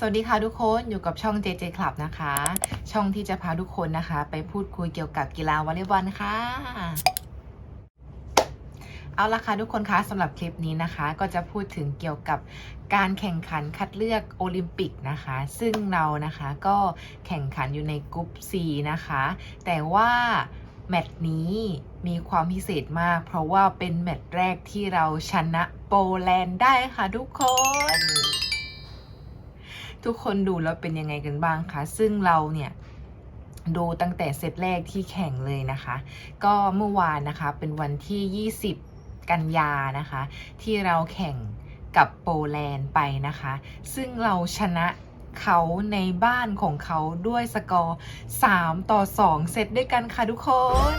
สวัสดีค่ะทุกคนอยู่กับช่อง JJ Club นะคะ ช่องที่จะพาทุกคนนะคะ ไปพูดคุยเกี่ยวกับกีฬาวอลเลย์บอลค่ะ เอาละค่ะทุกคนคะสำหรับคลิปนี้นะคะ ก็จะพูดถึงเกี่ยวกับการแข่งขันคัดเลือกโอลิมปิกนะคะ ซึ่งเรานะคะก็แข่งขันอยู่ในกลุ่ม C นะคะ แต่ว่าแมตช์นี้มีความพิเศษมาก เพราะว่าเป็นแมตช์แรกที่เราชนะโปแลนด์ได้ค่ะทุกคน ทุกคนดูแล้วเป็นยังไงกันบ้างคะซึ่งเราเนี่ยดูตั้งแต่เซตแรกที่แข่งเลยนะคะ ก็เมื่อวานนะคะเป็นวันที่ 20 กันยานะคะ ที่เราแข่งกับโปแลนด์ไปนะคะ ซึ่งเราชนะเขาในบ้านของเขาด้วยสกอร์ 3 ต่อ 2 เซตด้วยกันค่ะทุกคน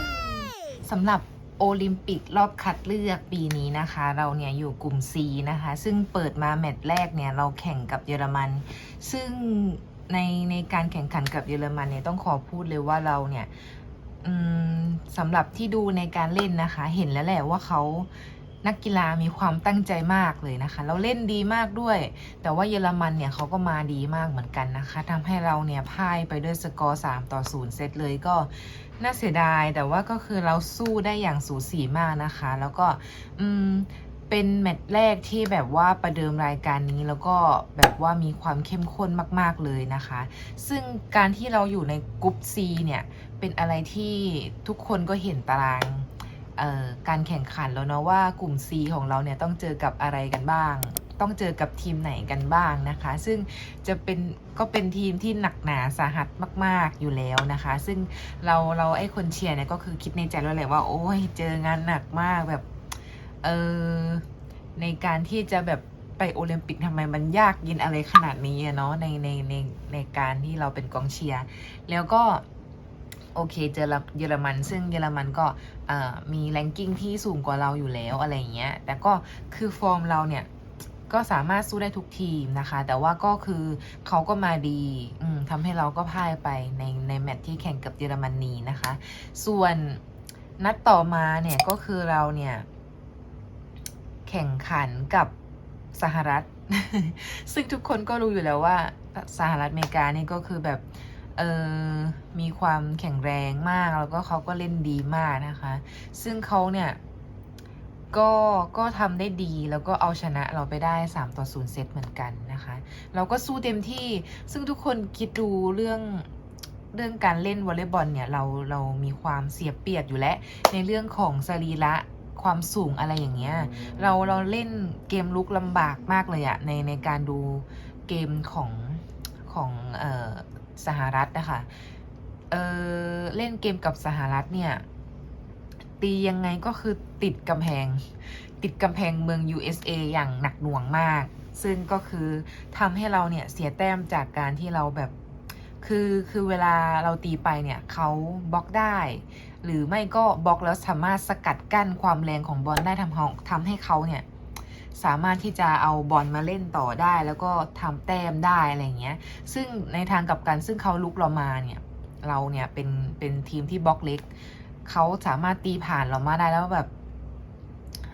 สำหรับ โอลิมปิกรอบคัดเลือกปีนี้นะคะ เราเนี่ยอยู่กลุ่ม C นะคะ ซึ่งเปิดมาแมตช์แรกเนี่ยเราแข่งกับเยอรมัน ซึ่งในในการแข่งขันกับเยอรมันเนี่ยต้องขอพูดเลยว่าเราเนี่ยสำหรับที่ดูในการเล่นนะคะ เห็นแล้วแหละว่าเขานักกีฬามีความตั้งใจมากเลยนะคะเราเล่นดีมากด้วย แต่ว่าเยอรมันเนี่ยเขาก็มาดีมากเหมือนกันนะคะทำให้เราเนี่ยพ่ายไปด้วยสกอร์3ต่อ0เซตเลยก็ น่าเสียดายแต่ว่าก็คือเราสู้ได้อย่างสูสีมากนะคะ แล้วก็อืมเป็นแมตช์แรกที่แบบว่าประเดิมรายการนี้แล้วก็แบบว่ามีความเข้มข้นมาก ๆเลยนะคะ ซึ่งการที่เราอยู่ในกลุ่ม C เนี่ยเป็นอะไรที่ทุกคนก็เห็นตารางการแข่งขันแล้วเนาะว่ากลุ่ม C ของเราเนี่ยต้องเจอกับอะไรกันบ้าง ต้องเจอกับทีมไหนกันบ้างนะคะ ซึ่งจะเป็นก็เป็นทีมที่หนักหนาสาหัสมาก ๆอยู่แล้วนะคะ ซึ่งเราเราไอ้คนเชียร์เนี่ยก็คือคิดในใจแล้วแหละว่า โอ้ยเจองานหนักมากแบบเออในการที่จะแบบไปโอลิมปิกทำไมมันยากย็นอะไรขนาดนี้อะเนาะในในในในการที่เราเป็นกองเชียร์แล้วก็โอเคเจอเยอรมัน ซึ่งเยอรมันก็มีแรงกิ้งที่สูงกว่าเราอยู่แล้วอะไรเงี้ย แต่ก็คือฟอร์มเราเนี่ย ก็สามารถสู้ได้ทุกทีมนะคะ แต่ว่าก็คือเขาก็มาดีทำให้เราก็พ่ายไปในในแมตช์ที่แข่งกับเยอรมนีนะคะ ส่วนนัดต่อมาเนี่ยก็คือเราเนี่ย แข่งขันกับสหรัฐ ซึ่งทุกคนก็รู้อยู่แล้วว่าสหรัฐอเมริกานี่ก็คือแบบเออมีความแข็งแรงมากแล้วก็เขาก็เล่นดีมากนะคะ ซึ่งเขาเนี่ย ก็ก็ทำได้ดีแล้วก็เอาชนะเราไปได้ 3 ต่อ 0 เซตเหมือนกันนะคะ เราก็สู้เต็มที่ซึ่งทุกคนคิดดูเรื่องเรื่องการเล่นวอลเลย์บอลเนี่ยเราเรามีความเสียเปรียบอยู่แล้ว ในเรื่องของสรีระความสูงอะไรอย่างเงี้ยเราเราเล่นเกมลุกลำบากมากเลยอะในในการดูเกมของของออสหรัฐนะคะเออเล่นเกมกับสหรัฐเนี่ย ตียังไงก็คือติดกำแพง ติดกำแพงเมือง USA อย่างหนักหน่วงมาก ซึ่งก็คือทำให้เราเนี่ยเสียแต้มจากการที่เราแบบ คือคือเวลาเราตีไปเนี่ยเขาบล็อกได้ หรือไม่ก็บล็อกแล้วสามารถสกัดกั้นความแรงของบอลได้ทำให้ทำให้เขาเนี่ยสามารถที่จะเอาบอลมาเล่นต่อได้ แล้วก็ทำแต้มได้อะไรเงี้ย ซึ่งในทางกลับกันซึ่งเขาลุกเรามาเนี่ย เราเนี่ยเป็นเป็นทีมที่บล็อกเล็ก เขาสามารถตีผ่านเรามาได้แล้วแบบ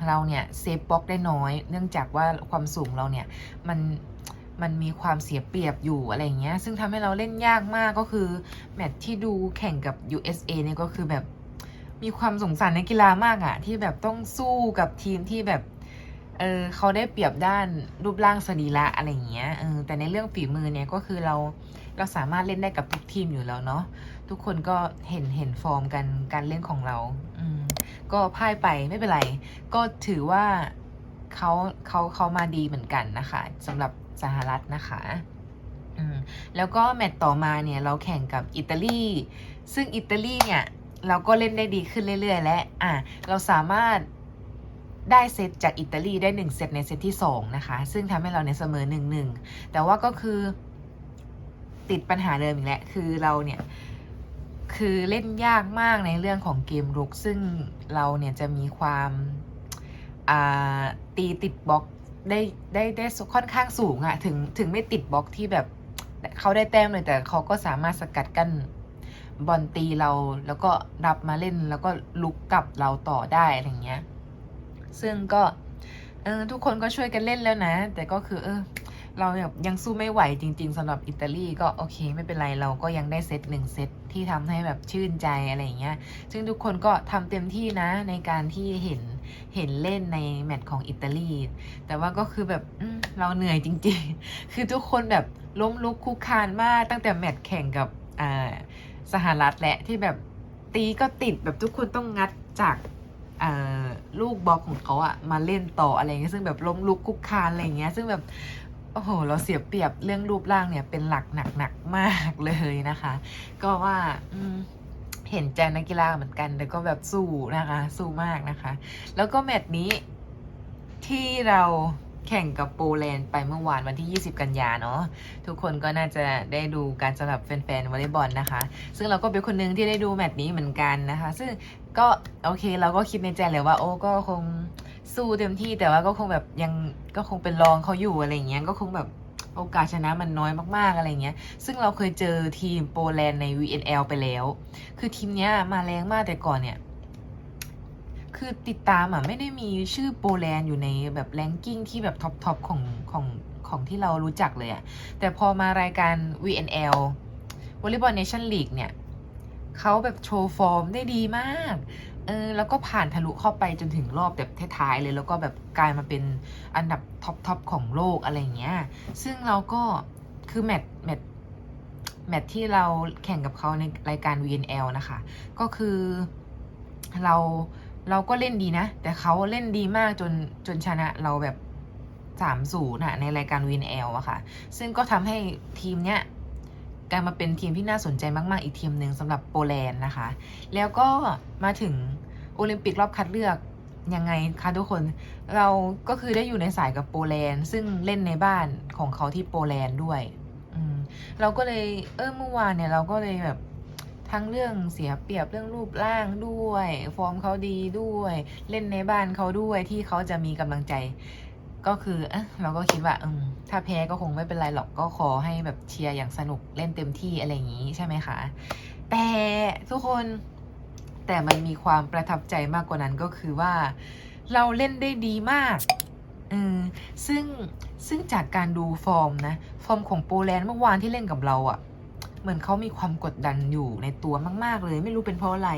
เราเนี่ยเซฟบล็อกได้น้อย เนื่องจากว่าความสูงเราเนี่ยมันมันมีความเสียเปรียบอยู่อะไรเงี้ย ซึ่งทำให้เราเล่นยากมากก็คือ แมตช์ที่ดูแข่งกับ USA เนี่ยก็คือแบบมีความสงสารในกีฬามากอะที่แบบต้องสู้กับทีมที่แบบเออเขาได้เปรียบด้านรูปร่างสรีระอะไรเงี้ยเออแต่ในเรื่องฝีมือเนี่ยก็คือเราเราสามารถเล่นได้กับทุกทีมอยู่แล้วเนาะ ทุกคนก็เห็นเห็นฟอร์มกันการเล่นของเรา อืมก็พ่ายไปไม่เป็นไร ก็ถือว่าเขาเขาเขามาดีเหมือนกันนะคะสำหรับสหรัฐนะคะอืมแล้วก็แมตต์ต่อมาเนี่ยเราแข่งกับอิตาลีซึ่งอิตาลีเนี่ยเราก็เล่นได้ดีขึ้นเรื่อย ๆ และอะเราสามารถได้เซตจากอิตาลีได้หนึ่งเซตในเซตที่สองนะคะ ซึ่งทำให้เราเนี่ยเสมอหนึ่งหนึ่งแต่ว่าก็คือติดปัญหาเดิมอีกแล้ว คือเราเนี่ย คือเล่นยากมากในเรื่องของเกมรุก ซึ่งเราเนี่ยจะมีความาตีติดบล็อกได้ได้ได้ค่อนข้างสูงอะถึงถึงไม่ติดบล็อกที่แบบเขาได้แต้มเลยแต่เขาก็สามารถสกัดกั้นบอลตีเราแล้วก็รับมาเล่นแล้วก็ลุกกลับเราต่อได้อะไรเงี้ย ซึ่งก็เออทุกคนก็ช่วยกันเล่นแล้วนะ แต่ก็คือเออ เราแบบยังสู้ไม่ไหวจริง ๆสำหรับอิตาลีก็โอเคไม่เป็นไรเราก็ยังได้เซตหนึ่งเซตที่ทำให้แบบชื่นใจอะไรอย่างเงี้ยซึ่งทุกคนก็ทำเต็มที่นะในการที่เห็นเห็นเล่นในแมตช์ของอิตาลีแต่ว่าก็คือแบบเราเหนื่อยจริง ๆ คือทุกคนแบบล้มลุกคุกคานมากตั้งแต่แมตช์แข่งกับอ่าสหรัฐแหละที่แบบตีก็ติดแบบทุกคนต้องงัดจากอ่าลูกบอกของเขาอะมาเล่นต่ออะไรเงี้ยซึ่งแบบล้มลุกคุกคานอะไรเงี้ยซึ่งแบบ โอ้โห เราเสียเปรียบเรื่องรูปร่างเนี่ยเป็นหลักหนักหนักมากเลยนะคะ ก็ว่าอืเห็นใจนักกีฬาเหมือนกัน แต่ก็แบบสู้นะคะ สู้มากนะคะ แล้วก็แมตช์นี้ที่เราแข่งกับโปแลนด์ไปเมื่อวานวันที่ 20 กันยาเนาะทุกคนก็น่าจะได้ดูการสำหรับแฟนๆวอลเลย์บอลนะคะ ซึ่งเราก็เป็นคนหนึ่งที่ได้ดูแมตช์นี้เหมือนกันนะคะ ซึ่ง ก็โอเคเราก็คิดในใจเลยว่า โอ้ก็คงสู้เต็มที่แต่ว่าก็คงแบบยังก็คงเป็นรองเขาอยู่อะไรอย่างเงี้ยก็คงแบบโอกาสชนะมันน้อยมากๆอะไรเงี้ย ซึ่งเราเคยเจอทีมโปแลนด์ใน VNL ไปแล้ว คือทีมเนี้ยมาแรงมากแต่ก่อนเนี่ย คือติดตามอะไม่ได้มีชื่อโปแลนด์อยู่ในแบบแรงกิ้งที่แบบท็อปทอปของของของที่เรารู้จักเลยอะ แต่พอมารายการ VNL Volleyball Nation League เนี่ย เขาแบบโชว์ฟอร์มได้ดีมาก เออแล้วก็ผ่านทะลุเข้าไปจนถึงรอบแบบท้ายๆเลย แล้วก็แบบกลายมาเป็นอันดับท็อปทอปของโลกอะไรเงี้ย ซึ่งเราก็คือแมตช์แมตช์แมตช์ที่เราแข่งกับเขาในรายการ VNL นะคะ ก็คือเราเราก็เล่นดีนะ แต่เขาเล่นดีมากจนจนชนะเราแบบสามศูนะในรายการ VNL อะค่ะ ซึ่งก็ทำให้ทีมเนี้ย กลายมาเป็นทีมที่น่าสนใจมาก ๆ อีกทีมหนึ่งสำหรับโปแลนด์นะคะ แล้วก็มาถึงโอลิมปิกรอบคัดเลือกยังไงคะทุกคนเราก็คือได้อยู่ในสายกับโปแลนด์ ซึ่งเล่นในบ้านของเขาที่โปแลนด์ด้วยเราก็เลยเออเมื่อวานเนี่ยเราก็เลยแบบทั้งเรื่องเสียเปรียบเรื่องรูปร่างด้วย ฟอร์มเขาดีด้วย เล่นในบ้านเขาด้วยที่เขาจะมีกำลังใจ ก็คือเอะเราก็คิดว่าอืมถ้าแพ้ก็คงไม่เป็นไรหรอกก็ขอให้แบบเชียร์อย่างสนุกเล่นเต็มที่อะไรอย่างนี้ใช่ไหมคะ แต่ทุกคนแต่มันมีความประทับใจมากกว่านั้นก็คือว่าเราเล่นได้ดีมากเออซึ่งซึ่งจากการดูฟอร์มนะ ฟอร์มของโปแลนด์เมื่อวานที่เล่นกับเราอะ่ะ เหมือนเขามีความกดดันอยู่ในตัวมาก ๆ เลย ไม่รู้เป็นเพราะอะไร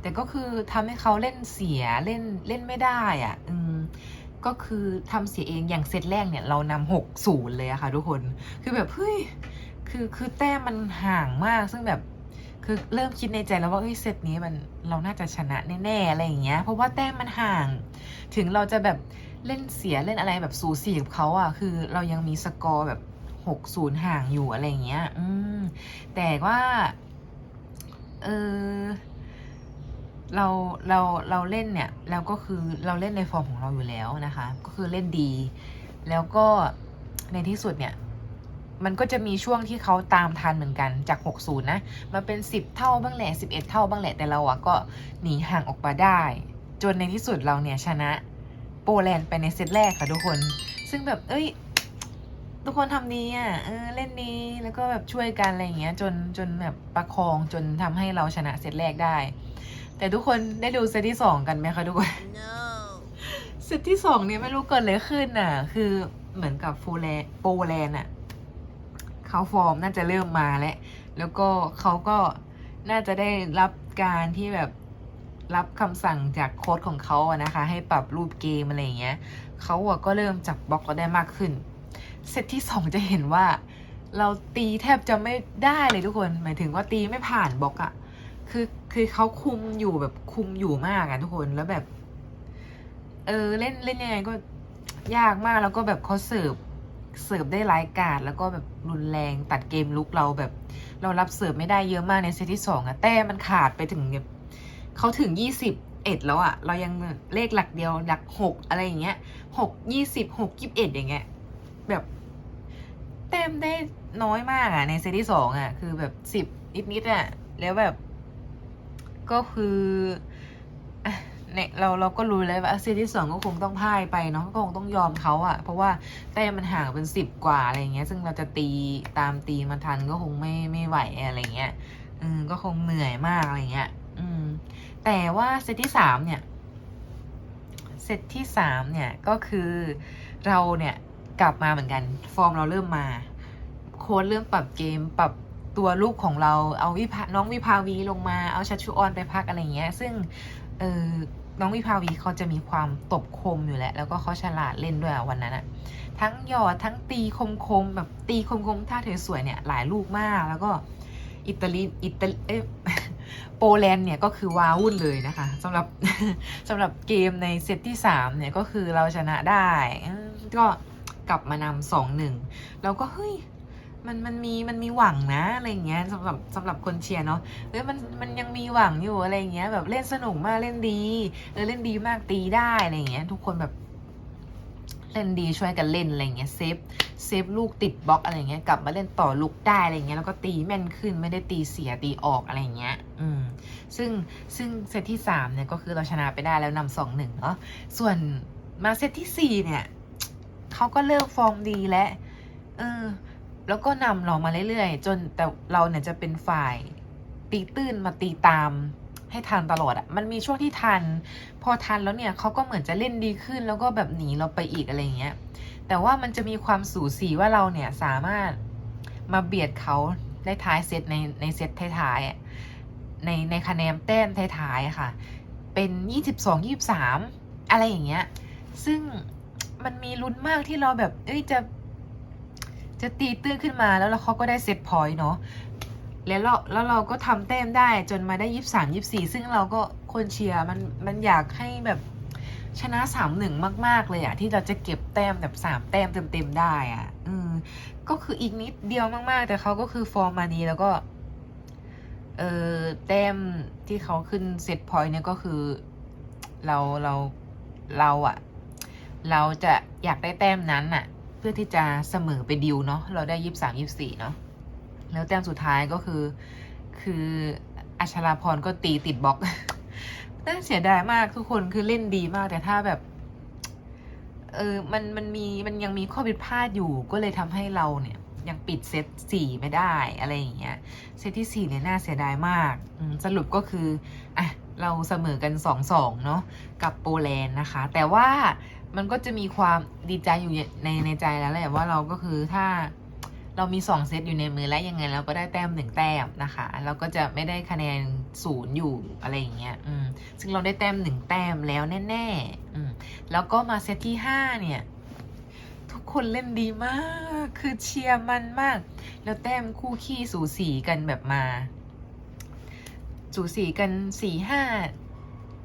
แต่ก็คือทำให้เขาเล่นเสียเล่นเล่นไม่ได้อะ่ะอืม ก็คือทำเสียเองอย่างเซตแรกเนี่ยเรานำหกศูนย์เลยอะค่ะทุกคน คือแบบเฮ้ยคือคือแต้มมันห่างมากซึ่งแบบคือเริ่มคิดในใจแล้วว่าเฮ้ยเซตนี้มันเราน่าจะชนะแน่ๆอะไรอย่างเงี้ย เพราะว่าแต้มมันห่าง ถึงเราจะแบบเล่นเสียเล่นอะไรแบบสูสีกับเขาอะคือเรายังมีสกอร์แบบหกศูนย์ห่างอยู่อะไรอย่างเงี้ย อืมแต่ว่า เออ เราเราเราเล่นเนี่ยแล้วก็คือเราเล่นในฟอร์มของเราอยู่แล้วนะคะ ก็คือเล่นดี แล้วก็ในที่สุดเนี่ย มันก็จะมีช่วงที่เขาตามทันเหมือนกันจาก 60 นะมาเป็น 10 เท่าบ้างแหละ11 เท่าบ้างแหละแต่เราอะก็หนีห่างออกมาได้ จนในที่สุดเราเนี่ยชนะโปแลนด์ไปในเซตแรกค่ะทุกคน ซึ่งแบบเอ้ยทุกคนทำดีอะ เออ เล่นดี แล้วก็แบบช่วยกันอะไรอย่างเงี้ย จน จนแบบประคอง จนทำให้เราชนะเซตแรกได้ แต่ทุกคนได้ดูเซตที่สองกันไหมคะทุกคน No. เซตที่สองเนี่ยไม่รู้เกิดอะไรขึ้นน่ะ คือเหมือนกับโฟแลโปแลนด์อะเขาฟอร์มน่าจะเริ่มมาแล้ว แล้วก็เขาก็น่าจะได้รับการที่แบบรับคำสั่งจากโค้ชของเขาอะนะคะ ให้ปรับรูปเกมอะไรอย่างเงี้ยเขาอะก็เริ่มจับบล็อกเราได้มากขึ้น เซตที่สองจะเห็นว่า เราตีแทบจะไม่ได้เลยทุกคน หมายถึงว่าตีไม่ผ่านบล็อกอะ คือคือเขาคุมอยู่แบบคุมอยู่มากอะทุกคนแล้วแบบ เออเล่นเล่นยังไงก็ยากมากแล้วก็แบบเขาเสิร์ฟเสิร์ฟได้ร้ายกาจแล้วก็แบบรุนแรงตัดเกมลุกเราแบบ เรารับเสิร์ฟไม่ได้เยอะมากในเซตที่สองอะแต้มันขาดไปถึงแบบเขาถึงยี่สิบเอ็ดแล้วอะเรายังเลขหลักเดียวหลักหกอะไรอย่างเงี้ยหกยี่สิบหกยี่สิบเอ็ดอย่างเงี้ยแบบแต้มได้น้อยมากอะในเซตที่สองอะคือแบบสิบนิดนิดๆอะแล้วแบบ ก็คือเนี่ยเราเราก็รู้แล้วว่าเซตที่สองก็คงต้องพ่ายไปเนาะก็คงต้องยอมเขาอะเพราะว่าแต้มมันห่างเป็นสิบกว่าอะไรเงี้ย ซึ่งเราจะตีตามตีมาทันก็คงไม่ไม่ไหวอะไรเงี้ยอืมก็คงเหนื่อยมากอะไรเงี้ย อืม แต่ว่าเซตที่สามเนี่ยเซตที่สามเนี่ยก็คือเราเนี่ยกลับมาเหมือนกัน ฟอร์มเราเริ่มมา โค้ดเริ่มปรับเกมปรับ ตัวลูกของเราเอาวิภาน้องวิภาวีลงมาเอาชัชชุออนไปพักอะไรเงี้ย ซึ่งเออน้องวิภาวีเขาจะมีความตบคมอยู่แหละแล้วก็เขาฉลาดเล่นด้วยวันนั้นอะทั้งหยอดทั้งตีคมคมแบบตีคมคมท่าเธอสวยเนี่ยหลายลูกมากแล้วก็อิตาลีอิตาลีเอโปแลนด์เนี่ยก็คือว้าวุ่นเลยนะคะสำหรับสำหรับเกมในเซตที่3เนี่ยก็คือเราชนะได้ ก็กลับมานำสองหนึ่งเราก็เฮ้ย มันมันมีมันมีหวังนะอะไรเงี้ยสำหรับสำหรับคนเชียร์เนาะเฮ้ยมันมันยังมีหวังอยู่อะไรเงี้ย แบบเล่นสนุกมากเล่นดีเออเล่นดีมากตีได้อะไรเงี้ย ทุกคนแบบ เล่นดีช่วยกันเล่นอะไรเงี้ยเซฟเซฟลูกติดบล็อกอะไรเงี้ยกลับมาเล่นต่อลูกได้อะไรเงี้ยแล้วก็ตีแม่นขึ้นไม่ได้ตีเสียตีออกอะไรเงี้ย อืม ซึ่งซึ่งเซตที่สามเนี่ยก็คือเราชนะไปได้แล้วนำสองหนึ่งเนาะส่วนมาเซตที่สี่เนี่ยเขาก็เลิกฟอร์มดีแล้วเออ แล้วก็นำเรามาเรื่อยๆ จนแต่เราเนี่ยจะเป็นฝ่ายตีตื้นมาตีตามให้ทันตลอดอะ่ะมันมีช่วงที่ทัน พอทันแล้วเนี่ยเขาก็เหมือนจะเล่นดีขึ้น แล้วก็แบบหนีเราไปอีกอะไรเงี้ย แต่ว่ามันจะมีความสูสีว่าเราเนี่ยสามารถมาเบียดเขาได้ท้ายเซตในในเซตท้ายๆในในคะแนนแต้มท้ายๆค่ะ เป็นยี่สิบสองยี่สามอะไรอย่างเงี้ย ซึ่งมันมีลุ้นมากที่เราแบบ เอ้ยจะ จะตีตื้นขึ้นมาแล้วเขาก็ได้เซตพอยต์เนาะแล้วเราแล้วเราก็ทำแต้มได้จนมาได้ยี่สามยี่สี่ซึ่งเราก็คนเชียร์มันมันอยากให้แบบชนะสามหนึ่งมาก ๆ เลยอะที่เราจะเก็บแต้มแบบสามแต้มเต็มๆได้อะอืมก็คืออีกนิดเดียวมากๆ แต่เขาก็คือฟอร์มมาดีแล้วก็เออแต้มที่เขาขึ้นเซตพอยต์เนี่ยก็คือเราเราเราอะเราจะอยากได้แต้มนั้นอะ เพื่อที่จะเสมอไปดิวเนาะเราได้ยี่สามยี่สี่เนาะแล้วแต้มสุดท้ายก็คือ คืออัชราพรก็ตีติดบล็อกน่าเสียดายมากทุกคนคือเล่นดีมากแต่ถ้าแบบ เออมันมันมีมันยังมีข้อผิดพลาดอยู่ก็เลยทำให้เราเนี่ยยังปิดเซตสี่ไม่ได้อะไรอย่างเงี้ยเซตที่สี่เนี่ยน่าเสียดายมากสรุปก็คืออะเราเสมอกันสองสองเนาะกับโปแลนด์นะคะ แต่ว่า มันก็จะมีความดีใจอยู่ในในใจแล้วแหละว่าเราก็คือถ้าเรามีสองเซตอยู่ในมือแล้วยังไงเราก็ได้แต้มหนึ่งแต้มนะคะเราก็จะไม่ได้คะแนนศูนย์อยู่อะไรอย่างเงี้ยอืมซึ่งเราได้แต้มหนึ่งแต้มแล้วแน่ๆอืมแล้วก็มาเซตที่ห้าเนี่ย ทุกคนเล่นดีมาก คือเชียร์มันมาก แล้วแต้มคู่ขี้สูสีกันแบบมา สูสีกันสี่ห้า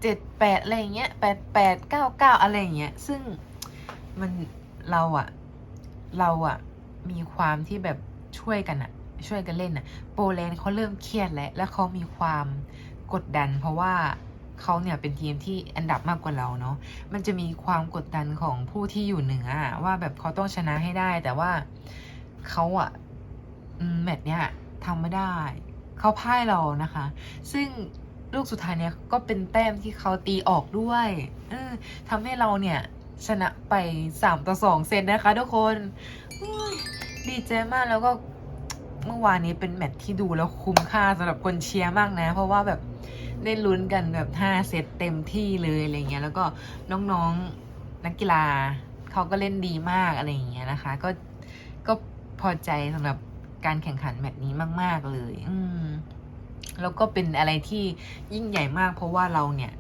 เจ็ดแปดอะไรเงี้ยแปดแปดเก้าเก้าอะไรเงี้ยซึ่งมันเราอะเราอะมีความที่แบบช่วยกันอะช่วยกันเล่นอะโปแลนด์เขาเริ่มเครียดแล้ว แล้วเขามีความกดดัน เพราะว่าเขาเนี่ยเป็นทีมที่อันดับมากกว่าเราเนาะ มันจะมีความกดดันของผู้ที่อยู่เหนืออะว่าแบบเขาต้องชนะให้ได้ แต่ว่าเขาอะอืมแมตช์เนี้ยทำไม่ได้ เขาพ่ายเรานะคะ ซึ่ง ลูกสุดท้ายเนี่ยก็เป็นแต้มที่เขาตีออกด้วยเออทำให้เราเนี่ยชนะไปสามต่อสองเซตนะคะ ทุกคนดีใจมากแล้วก็เมื่อวานนี้เป็นแมตช์ที่ดูแล้วคุ้มค่าสำหรับคนเชียร์มากนะ เพราะว่าแบบได้ลุ้นกันแบบห้าเซตเต็มที่เลยอะไรเงี้ยแล้วก็น้องๆนักกีฬาเขาก็เล่นดีมากอะไรอย่างเงี้ยนะคะ ก็ก็พอใจสำหรับการแข่งขันแมตช์นี้มาก ๆ เลย อืม แล้วก็เป็นอะไรที่ยิ่งใหญ่มากเพราะว่าเราเนี่ย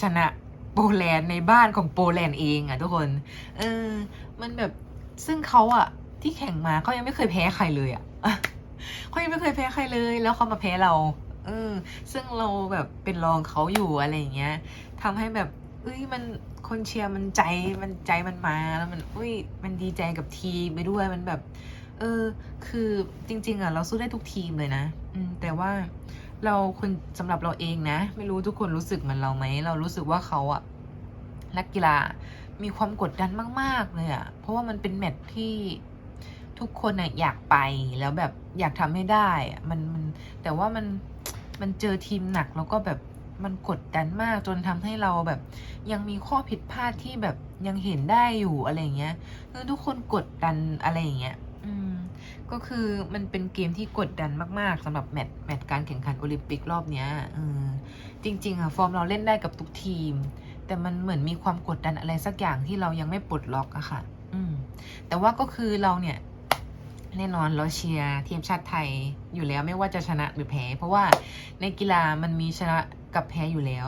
ชนะโปแลนด์ในบ้านของโปแลนด์เองอะทุกคนเออมันแบบซึ่งเขาอะที่แข่งมาเขายังไม่เคยแพ้ใครเลยอะเขายังไม่เคยแพ้ใครเลย แล้วเขามาแพ้เราเออซึ่งเราแบบเป็นรองเขาอยู่อะไรอย่างเงี้ยทำให้แบบ เอ้ยมันคนเชียร์มันใจมันใจมันมาแล้วมันอุ้ยมันดีใจกับทีมไปด้วยมันแบบ เออ คือจริง ๆอะเราสู้ได้ทุกทีมเลยนะ อืมแต่ว่า เราคนสำหรับเราเองนะ ไม่รู้ทุกคนรู้สึกเหมือนเราไหมเรารู้สึกว่าเขาอะนักกีฬามีความกดดันมาก ๆ เลยอะเพราะว่ามันเป็นแมตช์ที่ทุกคนน่ะอยากไปแล้วแบบอยากทำให้ได้มันมันแต่ว่ามันมันเจอทีมหนักแล้วก็แบบมันกดดันมากจนทำให้เราแบบ ยังมีข้อผิดพลาดที่แบบยังเห็นได้อยู่อะไรเงี้ยเออทุกคนกดดันอะไรอย่างเงี้ย ก็คือมันเป็นเกมที่กดดันมาก ๆสำหรับแมตช์แมตช์การแข่งขันโอลิมปิกรอบเนี้ยอจริงๆอะฟอร์มเราเล่นได้กับทุกทีม แต่มันเหมือนมีความกดดันอะไรสักอย่างที่เรายังไม่ปลดล็อกอะค่ะ อืม แต่ว่าก็คือเราเนี่ย แน่นอนเราเชียร์ทีมชาติไทยอยู่แล้วไม่ว่าจะชนะหรือแพ้ เพราะว่าในกีฬามันมีชนะกับแพ้อยู่แล้ว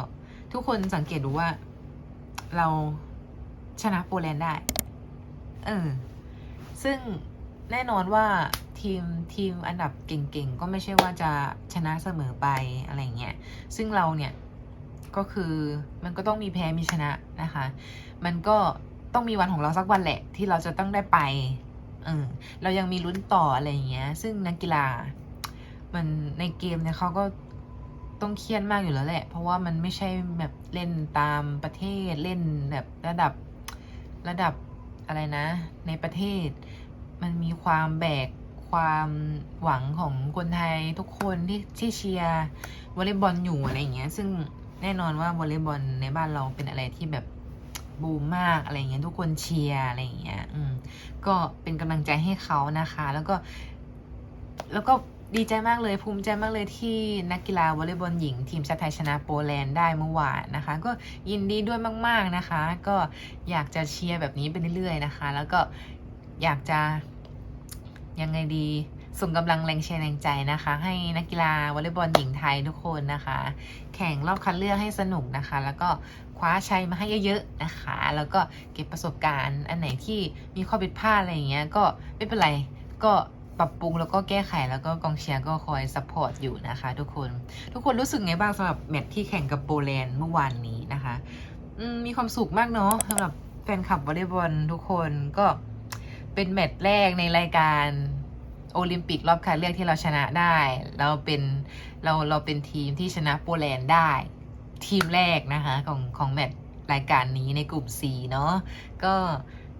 ทุกคนสังเกตดูว่าเราชนะโปแลนด์ได้ เออ ซึ่ง แน่นอนว่าทีมทีมอันดับเก่งๆ ก็ไม่ใช่ว่าจะชนะเสมอไปอะไรเงี้ย ซึ่งเราเนี่ยก็คือมันก็ต้องมีแพ้มีชนะนะคะ มันก็ต้องมีวันของเราสักวันแหละ ที่เราจะต้องได้ไปเออเรายังมีลุ้นต่ออะไรเงี้ย ซึ่งนักกีฬา มันในเกมเนี่ยเขาก็ต้องเครียดมากอยู่แล้วแหละ เพราะว่ามันไม่ใช่แบบเล่นตามประเทศเล่นแบบระดับระดับอะไรนะ ในประเทศ มันมีความแบกความหวังของคนไทยทุกคนที่ที่เชียร์วอลเลย์บอลอยู่อะไรอย่างเงี้ย ซึ่งแน่นอนว่าวอลเลย์บอลในบ้านเราเป็นอะไรที่แบบบูมมากอะไรอย่างเงี้ยทุกคนเชียร์อะไรอย่างเงี้ย อืม ก็เป็นกำลังใจให้เขานะคะ แล้วก็ แล้วก็ดีใจมากเลยภูมิใจมากเลยที่นักกีฬาวอลเลย์บอลหญิง ทีมชาติไทยชนะโปแลนด์ได้เมื่อวานนะคะ ก็ยินดีด้วยมาก ๆนะคะ ก็อยากจะเชียร์แบบนี้ไปเรื่อยๆนะคะ แล้วก็ อยากจะยังไงดีส่งกำลังแรงเชียร์แรงใจนะคะ ให้นักกีฬาวอลเลย์บอลหญิงไทยทุกคนนะคะ แข่งรอบคัดเลือกให้สนุกนะคะ แล้วก็คว้าชัยมาให้เยอะๆนะคะ แล้วก็เก็บประสบการณ์ อันไหนที่มีข้อผิดพลาดอะไรอย่างเงี้ยก็ไม่เป็นไรก็ปรับปรุงแล้วก็แก้ไขแล้วก็กองเชียร์ก็คอยซัพพอร์ตอยู่นะคะ ทุกคนทุกคนรู้สึกไงบ้างสำหรับแมตช์ที่แข่งกับโปแลนด์เมื่อวานนี้นะคะมมีความสุขมากเนาะสำหรับแฟนคลับวอลเลย์บอลทุกคนก็ เป็นแมตช์แรกในรายการโอลิมปิกรอบคัดเลือกที่เราชนะได้ เราเป็นเราเราเป็นทีมที่ชนะโปแลนด์ได้ ทีมแรกนะคะของของแมตช์รายการนี้ในกลุ่ม C เนาะก็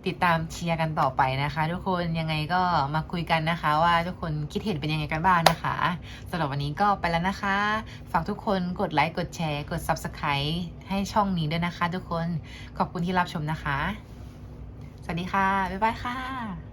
ติดตามเชียร์กันต่อไปนะคะ ทุกคนยังไงก็มาคุยกันนะคะ ว่าทุกคนคิดเห็นเป็นยังไงกันบ้างนะคะสำหรับวันนี้ก็ไปแล้วนะคะ ฝากทุกคนกดไลค์กดแชร์ กด Subscribe ให้ช่องนี้ด้วยนะคะ ทุกคนขอบคุณที่รับชมนะคะ วัสดีค่ะ บ๊ายบายค่ะ